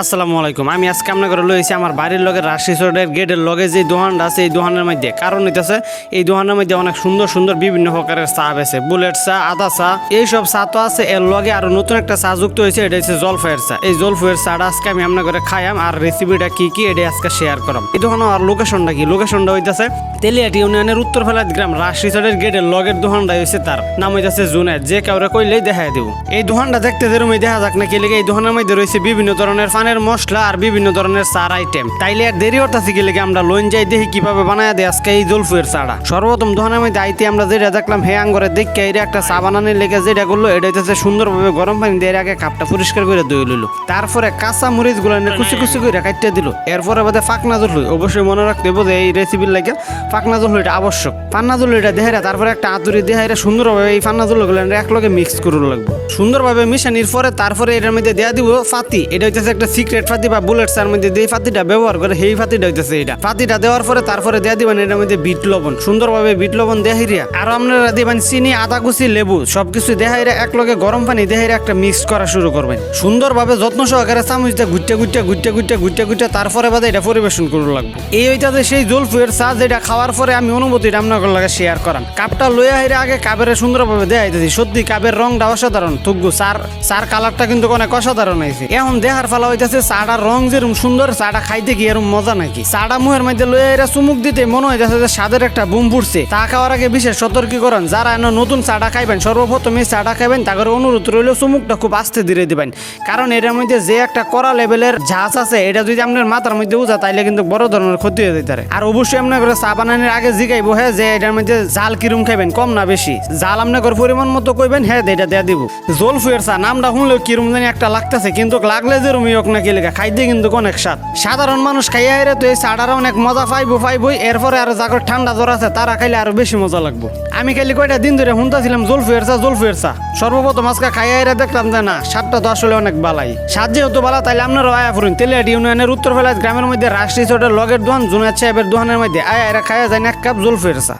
আসসালামু আলাইকুম। আমি আজকে আপনার করে লইছি আমার বাড়ির লগে রাশি রোডের গেটের লগে যে দোকানটা আছে, এই দোকানের মধ্যে। কারণ হইতেছে, এই দোকানের মধ্যে অনেক সুন্দর সুন্দর বিভিন্ন প্রকারের চা আছে। বুলেট চা, আদা চা, এইসব চা তো আছে। এর লগে আরও নতুন একটা চা যুক্ত হয়েছে, এটা হচ্ছে জলফাইয়ের চা। এই জলফাইয়ের চাটা আজকে আমি আপনার করে খাইয়াম আর রেসিপিটা কি কি, এটা আজকে শেয়ার করাম। এই দোকানে আর লোকেশনটা কি? লোকেশনটা হইতেছে তেলিয়াটি ইউনিয়নের উত্তর ফেলাত গ্রাম, রাশি রোডের গেটের লগের দোকানটা হয়েছে তার। নাম হইতেছে জুনেদ যে কাউরে কইলেই দেখাই দিব। এই দোকানটা দেখতে যেরকম দেখা যাক না কি লেগে, এই দোকানের মধ্যে রয়েছে বিভিন্ন ধরনের পানের মশলা আর বিভিন্ন ধরনের চার আইটেম তাইলে আর দেরি হতাছি কি লেগে আমরা লোন যাই দেখি কীভাবে বানায় দেয় আজকে এই জলফুয়ের চাটা সর্বপ্রথম দোকানের মধ্যে আইতে আমরা যেটা দেখলাম, হে আঙ্গরে, দেখে এটা একটা চা বানানোর লেগে যেটা করল, এটা হচ্ছে সুন্দরভাবে গরম পানি দিয়ে এর আগে কাপটা পরিষ্কার করে ধুয়ে লইল। তারপরে কাঁচা মরিচগুলো এনে কুচি কুচি করে কাটতে দিল। এরপরে বাদে ফাঁকনা জল অবশ্যই মনে রাখতে হবে যে এই রেসিপির লাগে ফাঁকনা জল এটা আবশ্যক। পান্না জল এটা দেহেরা, তারপরে একটা আতুরি দেহাইরা সুন্দরভাবে এই পান্না জলগুলো একলগে মিক্স করে লাগবে। সুন্দরভাবে মিশানির পরে তারপরে এটার মধ্যে দেওয়া দিব ফাতি, এটা হইতেছে একটা সিক্রেট ফাতি বা বুলেট চার মধ্যে দিয়ে ফাতিটা ব্যবহার করে, সেই ফাতিটা হইতেছে এটা। ফাতিটা দেওয়ার পরে তারপরে দেয়া দিবেন এটার মধ্যে বিট লবণ। সুন্দরভাবে বিট লবণ দেহাইরিয়া আর আপনারা দিবেন চিনি, আদা কুচি, লেবু, সবকিছু দেহাইরা একলগে গরম পানি দেহাইরা একটা মিক্স করা শুরু করবেন। সুন্দরভাবে যত্ন সহকারে চামচ দিয়ে গুটে গুটে গুটে গুটে গুটে গুটে তারপরে বাদে এটা পরিবেশন করে লাগবে। এই হইতাছে সেই জলফুয়ের চা যেটা খাওয়ার পরে আমি অনুভূতিটা আপনার লাগে শেয়ার করাম কাপটা লইয়া হাইরে আগে কাপের সুন্দরভাবে দেখাইতেছি সত্যি কাপের রংটা অসাধারণ। থুকগু, চার চার কালারটা কিন্তু অনেক অসাধারণ হয়েছে এখন দেখার ফলা হইতেছে চাটার রং যেরকম সুন্দর, চাটা খাইতে কি এরকম মজা নাকি? চাটা মুহের মধ্যে লইয়া হাইরে চুমুক দিতে মনে হইতেছে যে স্বাদের একটা বুম ফুটছে। তা খাওয়ার আগে বিশেষ সতর্কীকরণ যারা এনে নতুন চাটা খাইবেন, সর্বপ্রথম এই চাটা খাইবেন। তাদের অনুরোধ রইল, চুমুকটা খুব আস্তে ধীরে দিবেন। কারণ এটার মধ্যে যে একটা কড়া লেভেলের ঝাঁস আছে, এটা যদি আপনার মাথার মধ্যে উজা, তাইলে কিন্তু বড় ধরনের ক্ষতি হয়ে যেতে পারে। আর অবশ্যই আপনার করে চা বানানোর আগে জিগাইবো হ্যাঁ যে এটার মধ্যে জাল কিরম খাইবেন, কম না বেশি? জাল আপনার করে পরিমাণ মতো কইবেন হ্যাঁ এটা দেয়া দিব। জল ফুয়ের চা, নামটা শুনলেও কিরম জানি একটা লাগতেছে, কিন্তু লাগলে যেরম হোক না কি খাইতে কিন্তু অনেক স্বাদ। সাধারণ মানুষ খাইয়া হেরে তো এই চাটার অনেক মজা পাইবো পাইবই এরপরে আর যাগর ঠান্ডা জ্বর আছে, তারা খাইলে আরও বেশি মজা লাগবে। আমি খাইলে কয়টা দিন ধরে শুনতেছিলাম জলফুয়ের চা জলফুয়ের চা। সর্বপ্রথম আজকে খাইয়া হেরে দেখলাম যে না, স্বাদটা তো আসলে অনেক বালাই। স্বাদ যেহেতু বালা, তাইলে আপনারা আয়া ফুরুন তেলিয়াটি ইউনিয়নের উত্তর ফেলায় গ্রামের মধ্যে রাষ্ট্রীয় চটের লগের দোকান জুনাদ সাহেবের দোকানের মধ্যে আয়া এরা খাইয়া যায় না এক কাপ জলফুয়ের চা।